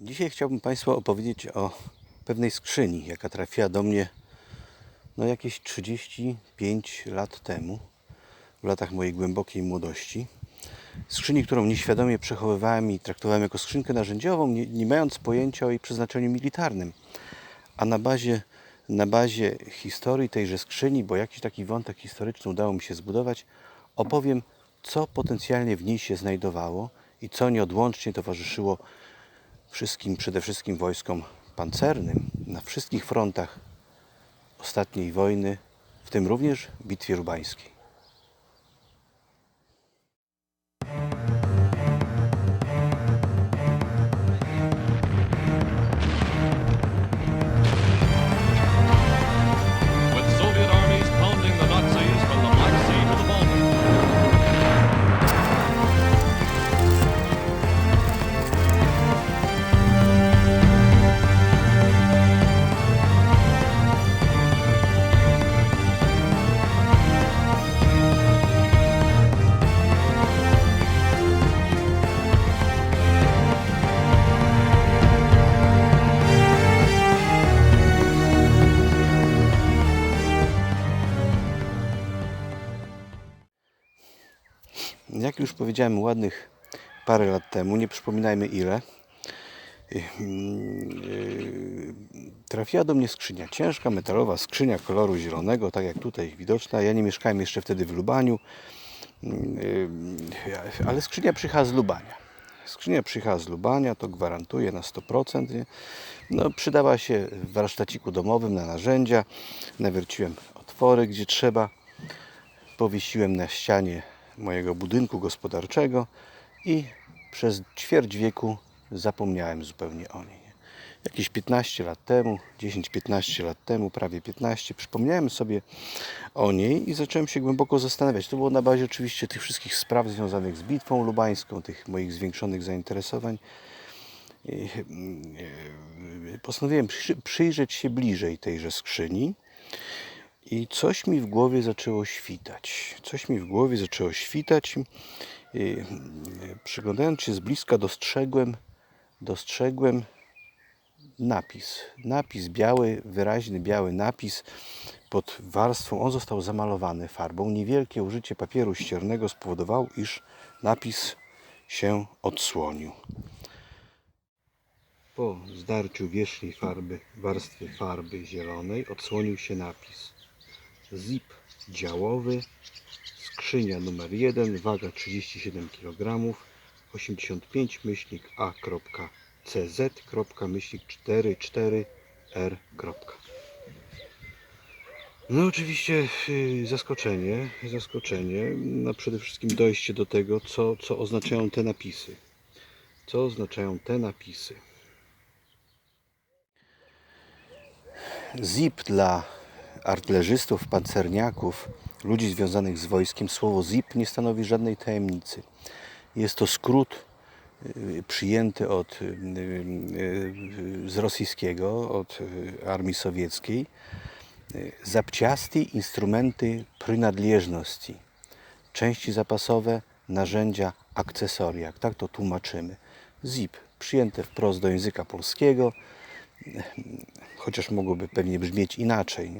Dzisiaj chciałbym Państwu opowiedzieć o pewnej skrzyni, jaka trafiła do mnie no jakieś 35 lat temu, w latach mojej głębokiej młodości. Skrzyni, którą nieświadomie przechowywałem i traktowałem jako skrzynkę narzędziową, nie, nie mając pojęcia o jej przeznaczeniu militarnym. A na bazie, na bazie historii tejże skrzyni, bo jakiś taki wątek historyczny udało mi się zbudować, opowiem, co potencjalnie w niej się znajdowało i co nieodłącznie towarzyszyło wszystkim, przede wszystkim wojskom pancernym na wszystkich frontach ostatniej wojny, w tym również Bitwie Rubańskiej. Jak już powiedziałem ładnych parę lat temu, nie przypominajmy ile, yy, yy, trafiła do mnie skrzynia. Ciężka, metalowa skrzynia koloru zielonego, tak jak tutaj widoczna. Ja nie mieszkałem jeszcze wtedy w Lubaniu, yy, ale skrzynia przyjechała z Lubania. Skrzynia przyjechała z Lubania, to gwarantuję na 100%. Nie? No, przydała się w warsztaciku domowym na narzędzia. Nawierciłem otwory, gdzie trzeba powiesiłem na ścianie mojego budynku gospodarczego i przez ćwierć wieku zapomniałem zupełnie o niej. Jakieś 15 lat temu, 10-15 lat temu, prawie 15, przypomniałem sobie o niej i zacząłem się głęboko zastanawiać. To było na bazie oczywiście tych wszystkich spraw związanych z bitwą lubańską, tych moich zwiększonych zainteresowań. I, e, Postanowiłem przy- przyjrzeć się bliżej tejże skrzyni. I coś mi w głowie zaczęło świtać. Coś mi w głowie zaczęło świtać. I, y, Przyglądając się z bliska dostrzegłem, dostrzegłem napis. Napis biały, wyraźny biały napis pod warstwą. On został zamalowany farbą. Niewielkie użycie papieru ściernego spowodowało, iż napis się odsłonił. Po zdarciu wierzchniej farby, warstwy farby zielonej odsłonił się napis zip działowy, skrzynia numer 1, waga 37 kg, 85 myślnik a.cz, myślnik 44r. No oczywiście yy, zaskoczenie, zaskoczenie, no przede wszystkim dojście do tego, co, co oznaczają te napisy. Co oznaczają te napisy. ZIP dla artylerzystów, pancerniaków, ludzi związanych z wojskiem, słowo ZIP nie stanowi żadnej tajemnicy. Jest to skrót y, przyjęty od, y, y, z rosyjskiego, od armii sowieckiej. Y, Zapciasti instrumenty przynależności. Części zapasowe, narzędzia, akcesoria. Tak to tłumaczymy. ZIP przyjęte wprost do języka polskiego, chociaż mogłoby pewnie brzmieć inaczej.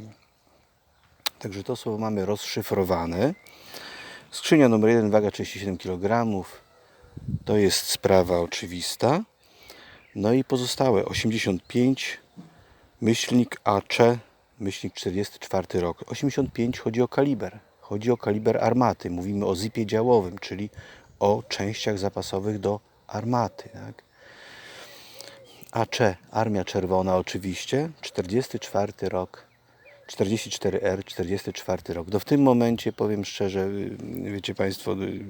Także to słowo mamy rozszyfrowane. Skrzynia numer 1, waga 37 kg. To jest sprawa oczywista. No i pozostałe 85, myślnik AC, myślnik 44 rok. 85 chodzi o kaliber. Chodzi o kaliber armaty. Mówimy o zipie działowym, czyli o częściach zapasowych do armaty. Tak? AC, Armia Czerwona oczywiście, 44 rok, 44R, 44 rok. Do w tym momencie, powiem szczerze, y, wiecie Państwo, y,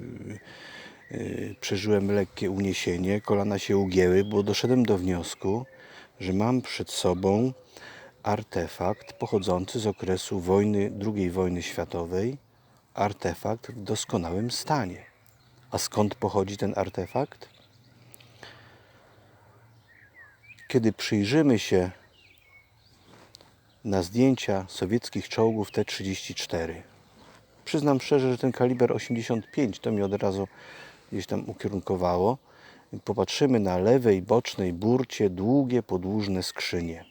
y, przeżyłem lekkie uniesienie, kolana się ugięły, bo doszedłem do wniosku, że mam przed sobą artefakt pochodzący z okresu wojny, II wojny światowej, artefakt w doskonałym stanie. A skąd pochodzi ten artefakt? kiedy przyjrzymy się na zdjęcia sowieckich czołgów T-34, przyznam szczerze, że ten kaliber 85 to mi od razu gdzieś tam ukierunkowało. popatrzymy na lewej bocznej burcie długie, podłużne skrzynie.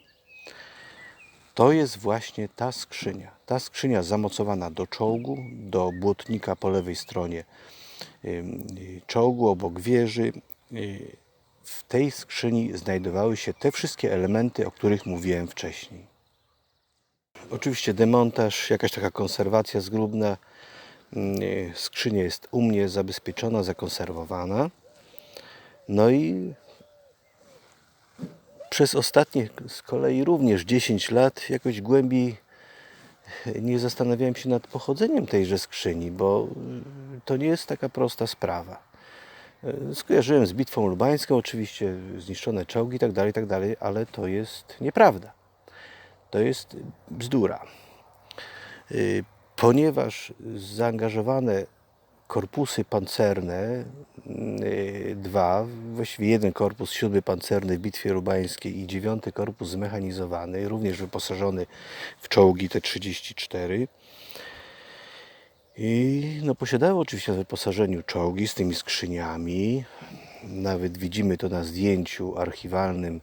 To jest właśnie ta skrzynia. Ta skrzynia zamocowana do czołgu, do błotnika po lewej stronie czołgu, obok wieży. Y, W tej skrzyni znajdowały się te wszystkie elementy, o których mówiłem wcześniej. Oczywiście demontaż, jakaś taka konserwacja zgrubna. Y, Skrzynia jest u mnie zabezpieczona, zakonserwowana. No i przez ostatnie z kolei również 10 lat jakoś głębiej nie zastanawiałem się nad pochodzeniem tejże skrzyni, bo to nie jest taka prosta sprawa. Skojarzyłem z bitwą lubańską, oczywiście zniszczone czołgi i tak dalej, tak ale to jest nieprawda. To jest bzdura. Y, Ponieważ zaangażowane korpusy pancerne, y, dwa, właściwie jeden korpus, siódmy pancerny w bitwie lubańskiej i dziewiąty korpus zmechanizowany, również wyposażony w czołgi T-34. I no, posiadały oczywiście w wyposażeniu czołgi z tymi skrzyniami. Nawet widzimy to na zdjęciu archiwalnym,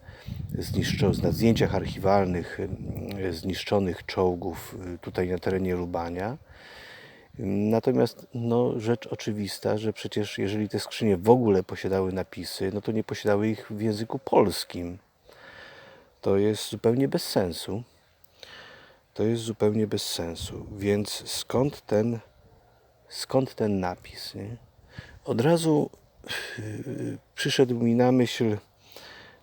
na zdjęciach archiwalnych y, zniszczonych czołgów y, tutaj na terenie Lubania. Natomiast no, rzecz oczywista, że przecież jeżeli te skrzynie w ogóle posiadały napisy, no to nie posiadały ich w języku polskim. To jest zupełnie bez sensu. To jest zupełnie bez sensu. Więc skąd ten, skąd ten napis? Nie? Od razu przyszedł mi na myśl,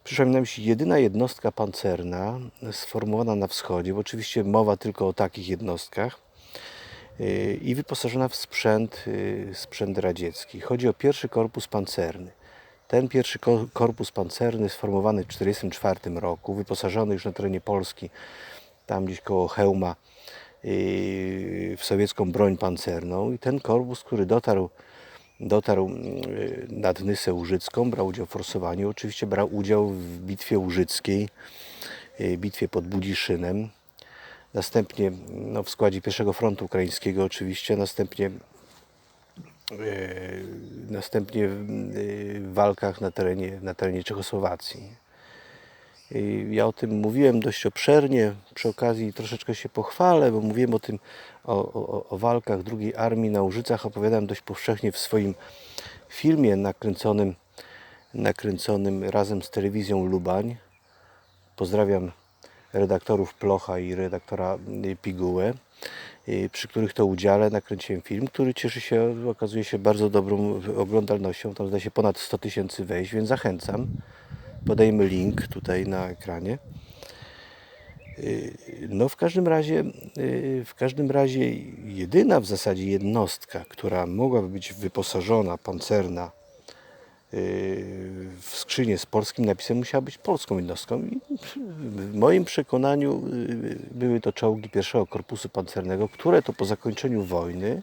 przyszła mi na myśl jedyna jednostka pancerna sformułowana na wschodzie, bo oczywiście mowa tylko o takich jednostkach yy, i wyposażona w sprzęt, sprzęt radziecki. Chodzi o pierwszy korpus pancerny. Ten pierwszy ko- korpus pancerny sformowany w 1944 roku, wyposażony już na terenie Polski, tam gdzieś koło Chełma, yy, w sowiecką broń pancerną. I ten korpus, który dotarł, dotarł yy, nad Nysę Łużycką, brał udział w forsowaniu. Oczywiście brał udział w bitwie łużyckiej, yy, bitwie pod Budziszynem. Następnie no, w składzie pierwszego frontu ukraińskiego oczywiście, następnie e, następnie w w walkach na terenie, na terenie Czechosłowacji. Ja o tym mówiłem dość obszernie, przy okazji troszeczkę się pochwalę, bo mówiłem o tym, o, o, o walkach II Armii na Łużycach, opowiadałem dość powszechnie w swoim filmie nakręconym, nakręconym razem z telewizją Lubań. Pozdrawiam redaktorów Plocha i redaktora y, Pigułę, y, przy których to udziale nakręciłem film, który cieszy się, okazuje się, bardzo dobrą oglądalnością. Tam zdaje się ponad 100 tysięcy wejść, więc zachęcam. Podajmy link tutaj na ekranie. Y, No w każdym razie, y, w każdym razie jedyna w zasadzie jednostka, która mogłaby być wyposażona, pancerna y, w skrzynię z polskim napisem musiała być polską jednostką. I w moim przekonaniu były to czołgi pierwszego korpusu pancernego, które to po zakończeniu wojny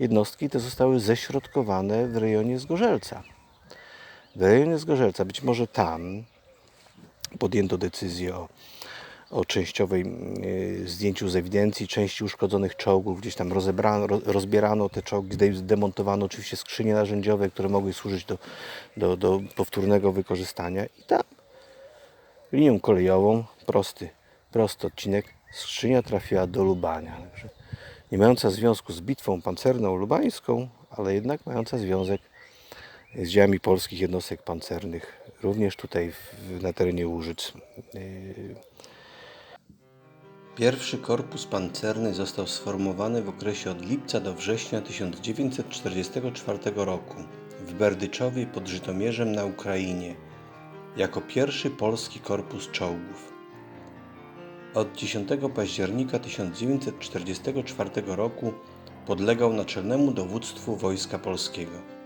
jednostki te zostały ześrodkowane w rejonie Zgorzelca. W rejonie Zgorzelca, być może tam podjęto decyzję o, o częściowej y, zdjęciu z ewidencji części uszkodzonych czołgów. Gdzieś tam rozebrano, ro- rozbierano te czołgi, zdemontowano oczywiście skrzynie narzędziowe, które mogły służyć do, do, do powtórnego wykorzystania. I tam linią kolejową, prosty, prosty odcinek, skrzynia trafiła do Lubania. Nie mająca związku z bitwą pancerną lubańską, ale jednak mająca związek z działami polskich jednostek pancernych, również tutaj w, na terenie Łużyc. Yy. Pierwszy korpus pancerny został sformowany w okresie od lipca do września 1944 roku w Berdyczowie pod Żytomierzem na Ukrainie jako pierwszy polski korpus czołgów. Od 10 października 1944 roku podlegał naczelnemu dowództwu Wojska Polskiego.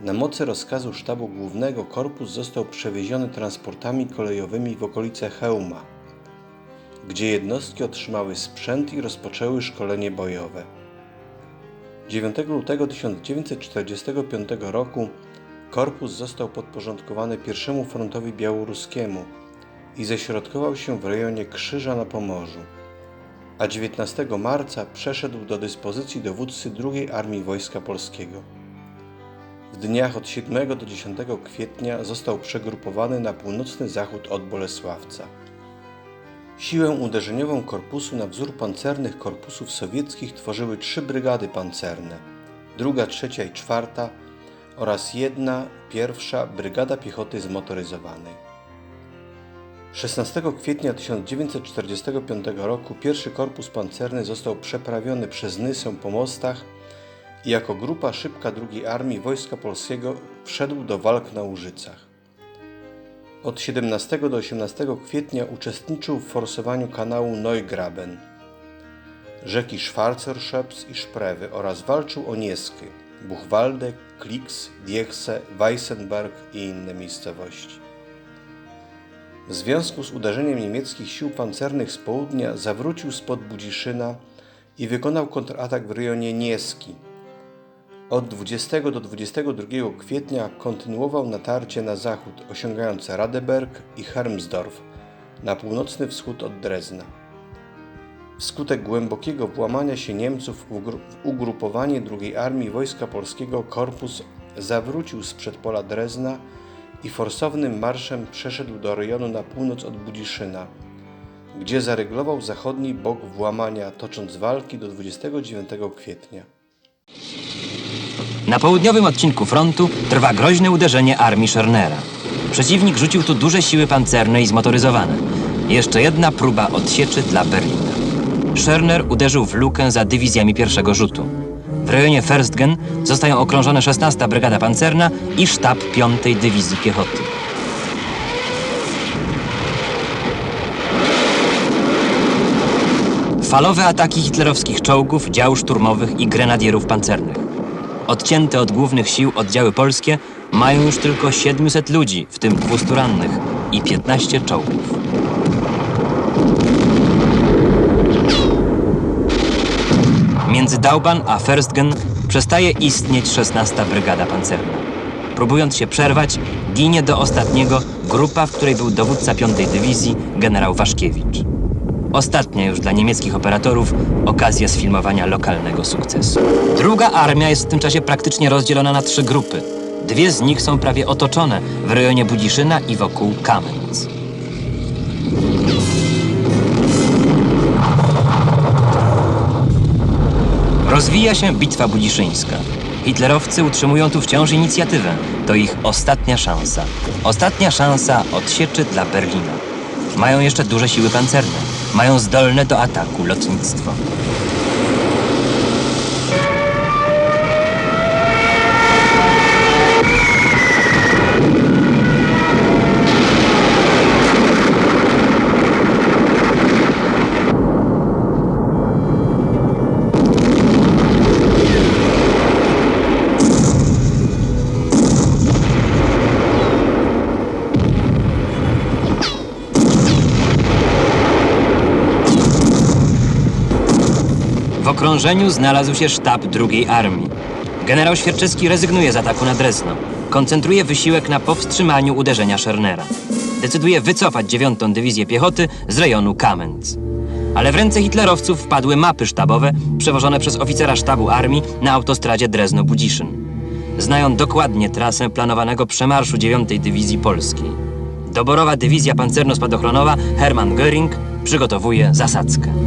Na mocy rozkazu sztabu głównego korpus został przewieziony transportami kolejowymi w okolice Chełma, gdzie jednostki otrzymały sprzęt i rozpoczęły szkolenie bojowe. 9 lutego 1945 roku korpus został podporządkowany pierwszemu frontowi białoruskiemu i ześrodkował się w rejonie Krzyża na Pomorzu, a 19 marca przeszedł do dyspozycji dowódcy II Armii Wojska Polskiego. W dniach od 7 do 10 kwietnia został przegrupowany na północny zachód od Bolesławca. Siłę uderzeniową korpusu na wzór pancernych korpusów sowieckich tworzyły trzy brygady pancerne, druga, trzecia i czwarta oraz jedna, pierwsza brygada piechoty zmotoryzowanej. 16 kwietnia 1945 roku pierwszy korpus pancerny został przeprawiony przez Nysę po mostach i jako grupa szybka II Armii Wojska Polskiego wszedł do walk na Łużycach. Od 17 do 18 kwietnia uczestniczył w forsowaniu kanału Neugraben, rzeki Schwarzerszeps i Szprewy oraz walczył o Niesky, Buchwalde, Kliks, Diechse, Weissenberg i inne miejscowości. W związku z uderzeniem niemieckich sił pancernych z południa zawrócił spod Budziszyna i wykonał kontratak w rejonie Nieski. Od 20 do 22 kwietnia kontynuował natarcie na zachód, osiągając Radeberg i Hermsdorf na północny wschód od Drezna. Wskutek głębokiego włamania się Niemców w ugru- w ugrupowanie II Armii Wojska Polskiego korpus zawrócił z przedpola Drezna i forsownym marszem przeszedł do rejonu na północ od Budziszyna, gdzie zaryglował zachodni bok włamania, tocząc walki do 29 kwietnia. Na południowym odcinku frontu trwa groźne uderzenie armii Schernera. Przeciwnik rzucił tu duże siły pancerne i zmotoryzowane. Jeszcze jedna próba odsieczy dla Berlina. Scherner uderzył w lukę za dywizjami pierwszego rzutu. W rejonie Ferstgen zostają okrążone 16 Brygada Pancerna i sztab 5 Dywizji Piechoty. Falowe ataki hitlerowskich czołgów, dział szturmowych i grenadierów pancernych. Odcięte od głównych sił oddziały polskie mają już tylko 700 ludzi, w tym 200 rannych i 15 czołgów. Między Dauban a Ferstgen przestaje istnieć 16 Brygada Pancerna. Próbując się przerwać, ginie do ostatniego grupa, w której był dowódca 5 Dywizji, generał Waszkiewicz. Ostatnia już dla niemieckich operatorów okazja sfilmowania lokalnego sukcesu. Druga armia jest w tym czasie praktycznie rozdzielona na trzy grupy. Dwie z nich są prawie otoczone w rejonie Budziszyna i wokół Kamenz. Rozwija się bitwa budziszyńska. Hitlerowcy utrzymują tu wciąż inicjatywę. To ich ostatnia szansa. Ostatnia szansa odsieczy dla Berlina. Mają jeszcze duże siły pancerne. Mają zdolne do ataku lotnictwo. W okrążeniu znalazł się sztab drugiej armii. Generał Świerczewski rezygnuje z ataku na Drezno. Koncentruje wysiłek na powstrzymaniu uderzenia Schernera. Decyduje wycofać dziewiątą dywizję piechoty z rejonu Kamenz. Ale w ręce hitlerowców wpadły mapy sztabowe przewożone przez oficera sztabu armii na autostradzie Drezno-Budziszyn. Znają dokładnie trasę planowanego przemarszu dziewiątej dywizji polskiej. Doborowa dywizja pancerno-spadochronowa Hermann Göring przygotowuje zasadzkę.